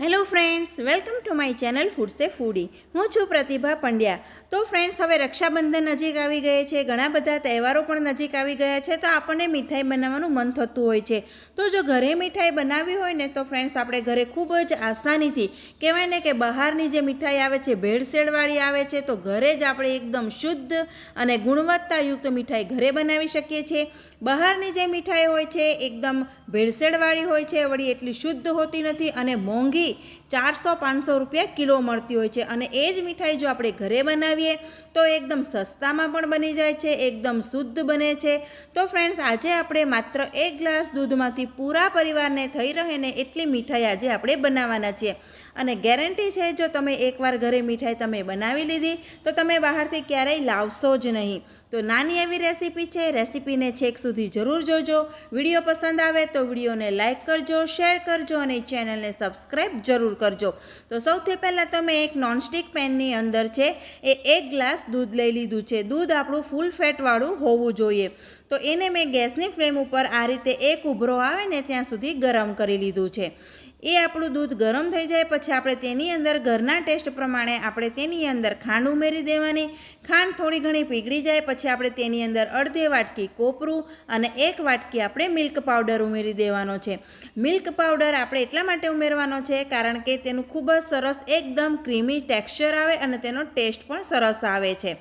Hello friends welcome to my channel ફૂડસે foodie હું છું પ્રતિભા પંડ્યા. તો ફ્રેન્ડ્સ હવે રક્ષાબંધન નજીક આવી ગઈ છે. ઘણા બધા તહેવારો પણ નજીક આવી ગયા છે. તો, આપણને મીઠાઈ બનાવવાનું મન થતું હોય છે. તો, જો ઘરે મીઠાઈ બનાવવી હોય ને, તો ફ્રેન્ડ્સ આપણે ઘરે ખૂબ જ આસાનીથી કહેવાય ને કે બહારની જે મીઠાઈ આવે છે, ભેળસેળવાળી આવે છે, તો ઘરે જ આપણે એકદમ શુદ્ધ અને ગુણવત્તાયુક્ત મીઠાઈ ઘરે બનાવી શકીએ છીએ. બહારની જે મીઠાઈ હોય છે, એકદમ ભેળસેળવાળી હોય છે, વળી એટલી શુદ્ધ હોતી નથી અને મોંઘી ચારસો પાંચસો રૂપિયા કિલો મળતી હોય છે. અને એ જ મીઠાઈ જો આપણે ઘરે બનાવીએ, તો એકદમ સસ્તામાં પણ બની જાય છે, એકદમ શુદ્ધ બને છે. તો ફ્રેન્ડ્સ આજે આપણે માત્ર એક ગ્લાસ દૂધમાંથી પૂરા પરિવારને થઈ રહે ને એટલી મીઠાઈ આજે આપણે બનાવવાના છીએ. અને ગેરંટી છે, જો તમે એકવાર ઘરે મીઠાઈ તમે બનાવી લીધી, તો તમે બહારથી ક્યારેય લાવશો જ નહીં. તો નાની એવી રેસીપી છે રેસીપીને છેક સુધી જરૂર જોજો. વીડિયો પસંદ આવે તો વિડીયોને લાઇક કરજો શેર કરજો અને ચેનલને સબસ્ક્રાઈબ જરૂર કરજો. તો સૌથી પહેલાં તમે એક નોનસ્ટિક પેનની અંદર છે એ એક ગ્લાસ દૂધ લઈ લીધું છે. દૂધ આપણું ફૂલ ફેટવાળું હોવું જોઈએ. તો એને મેં ગેસની ફ્લેમ ઉપર આ રીતે એક ઉભરો આવે ને ત્યાં સુધી ગરમ કરી લીધું છે. એ આપણું દૂધ ગરમ થઈ જાય, પછી આપણે તેની અંદર ઘરના ટેસ્ટ પ્રમાણે આપણે તેની અંદર ખાંડ ઉમેરી દેવાની. ખાંડ થોડી ઘણી પીગળી જાય, પછી આપણે તેની અંદર અડધી વાટકી કોપરું અને એક વાટકી આપણે મિલ્ક પાવડર ઉમેરી દેવાનો છે. મિલ્ક પાવડર આપણે એટલા માટે ઉમેરવાનો છે કારણ કે તેનું ખૂબ જ સરસ એકદમ ક્રીમી ટેક્સચર આવે અને તેનો ટેસ્ટ પણ સરસ આવે છે.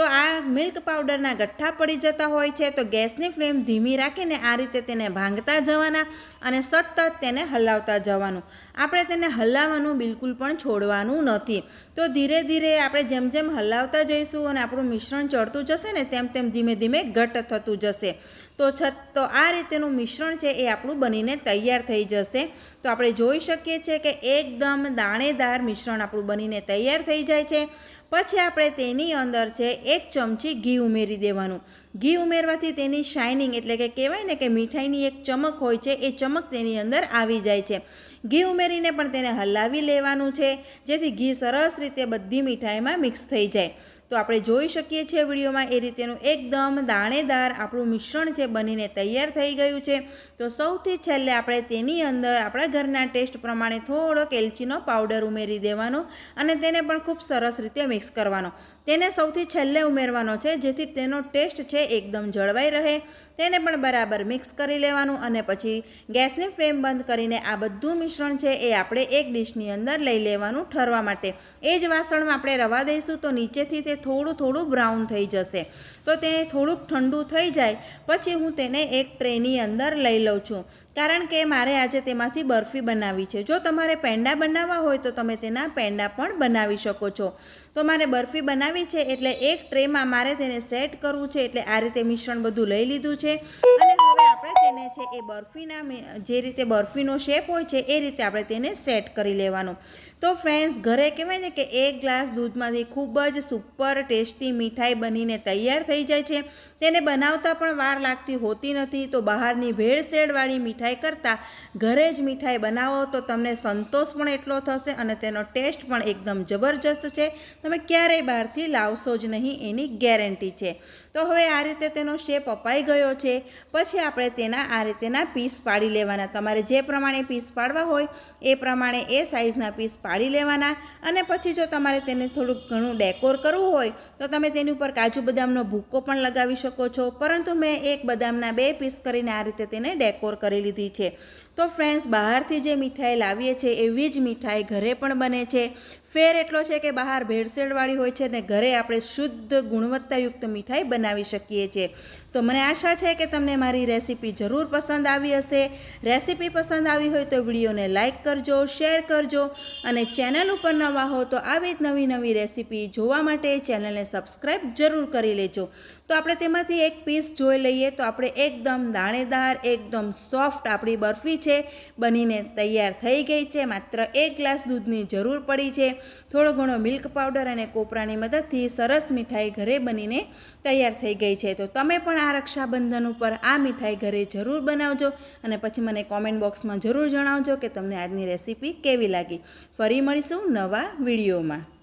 તો આ મિલ્ક પાવડરના ગઠ્ઠા પડી જતા હોય છે, તો ગેસની ફ્લેમ ધીમી રાખીને આ રીતે તેને ભાંગતા જવાના અને સતત તેને હલાવતા જવાનું. આપણે તેને હલાવવાનું બિલકુલ પણ છોડવાનું નથી. તો ધીરે ધીરે આપણે જેમ જેમ હલાવતા જઈશું અને આપણું મિશ્રણ ચડતું જશે ને તેમ તેમ ધીમે ધીમે ઘટ થતું જશે. તો છત, તો આ રીતેનું મિશ્રણ છે એ આપણું બનીને તૈયાર થઈ જશે. તો આપણે જોઈ શકીએ છીએ કે એકદમ દાણેદાર મિશ્રણ આપણું બનીને તૈયાર થઈ જાય છે. પછી આપણે તેની અંદર છે એક ચમચી ઘી ઉમેરી દેવાનું. ઘી ઉમેરવાથી તેની શાઇનિંગ એટલે કે કહેવાય ને કે મીઠાઈની એક ચમક હોય છે, એ ચમક તેની અંદર આવી જાય છે. ઘી ઉમેરીને પણ તેને હલાવી લેવાનું છે, જેથી ઘી સરસ રીતે બધી મીઠાઈમાં મિક્સ થઈ જાય. તો આપણે જોઈ શકીએ છીએ વિડીયોમાં એ રીતેનું એકદમ દાણેદાર આપણું મિશ્રણ છે, બનીને તૈયાર થઈ ગયું છે. તો સૌથી છેલ્લે આપણે તેની અંદર આપણા ઘરના ટેસ્ટ પ્રમાણે થોડોક એલચીનો પાવડર ઉમેરી દેવાનો અને તેને પણ ખૂબ સરસ રીતે મિક્સ કરવાનો. તેને સૌથી છેલ્લે ઉમેરવાનો છે, જેથી તેનો ટેસ્ટ છે, એકદમ જળવાઈ રહે. તેને પણ બરાબર મિક્સ કરી લેવાનું અને પછી ગેસની ફ્લેમ બંધ કરીને આ બધું મિશ્રણ છે, એ આપણે એક ડીશની અંદર લઈ લેવાનું ઠરવા માટે. એ જ વાસણમાં આપણે રવા દઈશું, તો નીચેથી તે થોડું થોડું બ્રાઉન થઈ જશે. તો તે થોડુંક ઠંડુ થઈ જાય, પછી હું તેને એક ટ્રેની અંદર લઈ લઉં છું. કારણ કે મારે આજે તેમાંથી બરફી બનાવવી છે. જો તમારે પેંડા બનાવવા હોય તો તમે તેના પેંડા પણ બનાવી શકો છો. તો મારે બરફી બનાવવી છે એટલે એક ટ્રેમાં મારે તેને સેટ કરવું છે એટલે આ રીતે મિશ્રણ બધું લઈ લીધું છે. અને તેને છે એ બરફીના જે રીતે બરફીનો શેપ હોય છે, એ રીતે આપણે તેને સેટ કરી લેવાનું. તો ફ્રેન્ડ્સ ઘરે કહેવાય ને કે એક ગ્લાસ દૂધમાંથી ખૂબ જ સુપર ટેસ્ટી મીઠાઈ બનીને તૈયાર થઈ જાય છે. તેને બનાવતા પણ વાર લાગતી હોતી નથી, તો બહારની ભેળસેળવાળી મીઠાઈ કરતાં ઘરે જ મીઠાઈ બનાવો તો તમને સંતોષ પણ એટલો થશે અને તેનો ટેસ્ટ પણ એકદમ જબરજસ્ત છે. તમે ક્યારેય બહારથી લાવશો જ નહીં, એની ગેરંટી છે. તો હવે આ રીતે તેનો શેપ અપાઈ ગયો છે. પછી આપણે તેના આ રીતેના પીસ પાડી લેવાના. તમારે જે પ્રમાણે પીસ પાડવા હોય, એ પ્રમાણે એ સાઇઝના પીસ પાડી લેવાના. અને પછી જો તમારે તેને થોડુંક ઘણું ડેકોર કરવું હોય, તો તમે તેની ઉપર કાજુ બદામનો ભૂક્કો પણ લગાવી શકો છો. પરંતુ મેં એક બદામના બે પીસ કરીને આ રીતે તેને ડેકોર કરી લીધી છે. તો ફ્રેન્ડ્સ બહારથી જે મીઠાઈ લાવીએ છીએ, એવી જ મીઠાઈ ઘરે પણ બને છે. ફેર એટલો છે કે બહાર ભેળસેળવાળી હોય છે ને ઘરે આપણે શુદ્ધ ગુણવત્તાયુક્ત મીઠાઈ બનાવી શકીએ છીએ. તો મને આશા છે કે તમને મારી રેસીપી જરૂર પસંદ આવી હશે. રેસીપી પસંદ આવી હોય તો વિડીયોને લાઇક કરજો, શેર કરજો અને ચેનલ ઉપર નવા હો તો આવી જ નવી નવી રેસીપી જોવા માટે ચેનલને સબસ્ક્રાઈબ જરૂર કરી લેજો. તો આપણે તેમાંથી એક પીસ જોઈ લઈએ તો આપણે એકદમ દાણેદાર, એકદમ સોફ્ટ આપણી બરફી છે. બનીને તૈયાર થઈ ગઈ છે. માત્ર એક ગ્લાસ દૂધની જરૂર પડી છે. થોડો ઘણો મિલ્ક પાવડર અને કોપરાની મદદથી સરસ મીઠાઈ ઘરે બનીને તૈયાર થઈ ગઈ છે. તો તમે પણ આ રક્ષાબંધન ઉપર આ મીઠાઈ ઘરે જરૂર બનાવજો અને પછી મને કોમેન્ટ બોક્સમાં જરૂર જણાવજો કે તમને આજની રેસીપી કેવી લાગી. ફરી મળીશું નવા વિડીયોમાં.